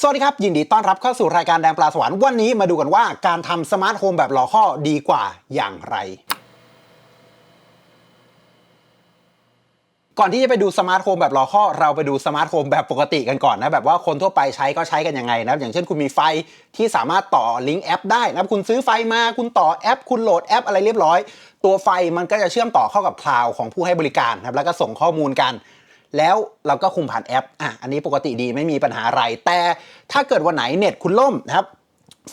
สวัสดีครับ ยินดีต้อนรับเข้าสู่รายการแดงปลาสวรรค์วันนี้มาดูกันว่าการทำสมาร์ทโฮมแบบหล่อข้อดีกว่าอย่างไร ก่อนที่จะไปดูสมาร์ทโฮมแบบหล่อข้อ เราไปดูสมาร์ทโฮมแบบปกติกันก่อนนะ แบบว่าคนทั่วไปใช้ก็ใช้กันยังไงนะครับ อย่างเช่นคุณมีไฟที่สามารถต่อลิงก์แอปได้นะครับ คุณซื้อไฟมาคุณต่อแอป คุณโหลดแอปอะไรเรียบร้อย ตัวไฟมันก็จะเชื่อมต่อเข้ากับคลาวด์ของผู้ให้บริการนะครับแล้วก็ส่งข้อมูลกัน แล้วเราก็คุมผ่านแอปอะอันนี้ปกติดีไม่มีปัญหาอะไร แต่ถ้าเกิดวันไหนเน็ตคุณล่มนะครับ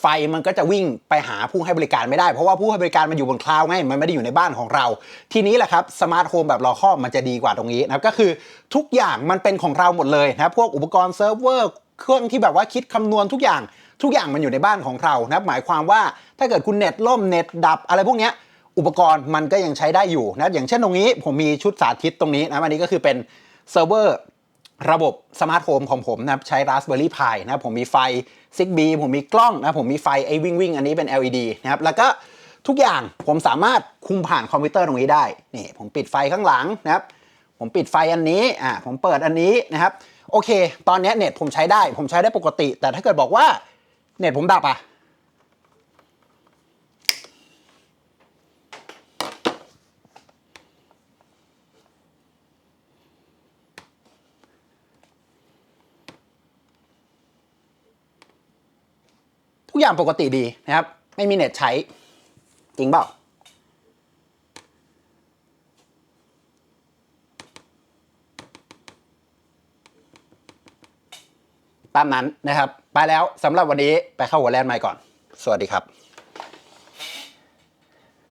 ไฟมันก็จะวิ่งไปหาผู้ให้บริการไม่ได้ เพราะว่าผู้ให้บริการมันอยู่บนคลาวด์ไงมันไม่ได้อยู่ในบ้านของเรา ทีนี้แหละครับสมาร์ทโฮมแบบรอข้อมันจะดีกว่าตรงนี้นะครับก็คือทุกอย่างมันเป็นของเราหมดเลยนะครับพวกอุปกรณ์เซิร์ฟเวอร์เครื่องที่แบบว่าคิดคำนวณทุกอย่างทุกอย่างมันอยู่ในบ้านของเรานะหมายความว่าถ้าเกิดคุณเน็ตล่มเน็ตดับอะไรพวกเนี้ยอุปกรณ์มันก็ยังใช้ได้อยู่นะครับอย่างเช่นตรงนี้ผมมีชุดสาธิตตรงนี้นะอันนี้ก็คือเป็น เซิร์ฟเวอร์ระบบสมาร์ทโฮมของผมนะครับใช้ Raspberry Pi นะครับผมมีไฟ Zigbee ผมมีกล้องนะผมมีไฟไอ้วิ่งวิ่งอันนี้เป็น LED นะครับแล้วก็ทุกอย่างผมสามารถคุมผ่านคอมพิวเตอร์ตรงนี้ได้นี่ผมปิดไฟข้างหลังนะครับผมปิดไฟอันนี้อ่าผมเปิดอันนี้นะครับโอเค ตอนนี้เน็ตผมใช้ได้ ผมใช้ได้ปกติ แต่ถ้าเกิดบอกว่าเน็ตผมดับอะ ทุกอย่างปกติดีนะครับ ไม่มีเน็ตใช้ จริงเปล่าตามนั้นนะครับ ไปแล้วสำหรับวันนี้ไปเข้าหัวแลนด์ใหม่ก่อน สวัสดีครับ